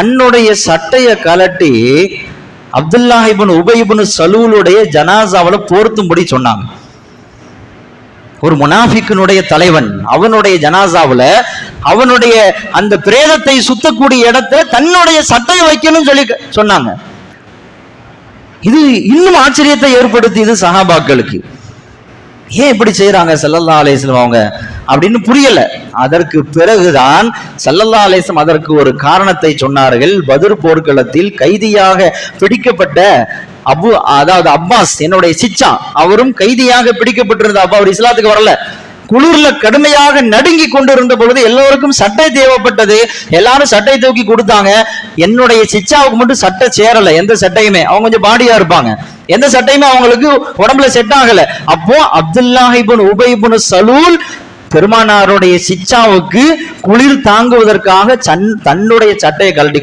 தன்னுடைய சட்டைய கலட்டி அப்துல்லாஹிபன் இப்னு சலூலுடைய ஜனாசாவில் போர்த்தும்படி சொன்னாங்க. ஒரு முனாஃபிக்கினுடைய தலைவன் அவனுடைய ஜனாசாவில் அவனுடைய அந்த பிரேதத்தை சுத்தக்கூடிய இடத்துல தன்னுடைய சட்டையை வைக்கணும்னு சொல்லி சொன்னாங்க. இது இன்னும் ஆச்சரியத்தை ஏற்படுத்தியது சஹாபாக்களுக்கு. ஏன் இப்படி செய்யறாங்க செல்லல்லா அலேஸ்லம் அவங்க? அப்படின்னு புரியல. அதற்கு பிறகுதான் சல்லல்லா அலேசம் அதற்கு ஒரு காரணத்தை சொன்னார்கள். பதுர் போர்க்களத்தில் கைதியாக பிடிக்கப்பட்ட அபு அதாவது அப்பாஸ் என்னுடைய சிச்சா அவரும் கைதியாக பிடிக்கப்பட்டிருந்த அப்பா அவர் இஸ்லாத்துக்கு வரல. குளிர்ல கடுமையாக நடுங்கி கொண்டிருந்த பொழுது எல்லோருக்கும் சட்டை தேவைப்பட்டது. எல்லாரும் சட்டை தூக்கி கொடுத்தாங்க. என்னுடைய சிச்சாவுக்கு மட்டும் சட்டை சேரல. எந்த சட்டையுமே. அவங்க கொஞ்சம் பாடியா இருப்பாங்க. எந்த சட்டையுமே அவங்களுக்கு உடம்புல செட் ஆகல. அப்போ அப்துல்லாஹிபுன் உபைபுன் சலூல் பெருமானாருடைய சிச்சாவுக்கு குளிர் தாங்குவதற்காக சன் தன்னுடைய சட்டையை கழட்டி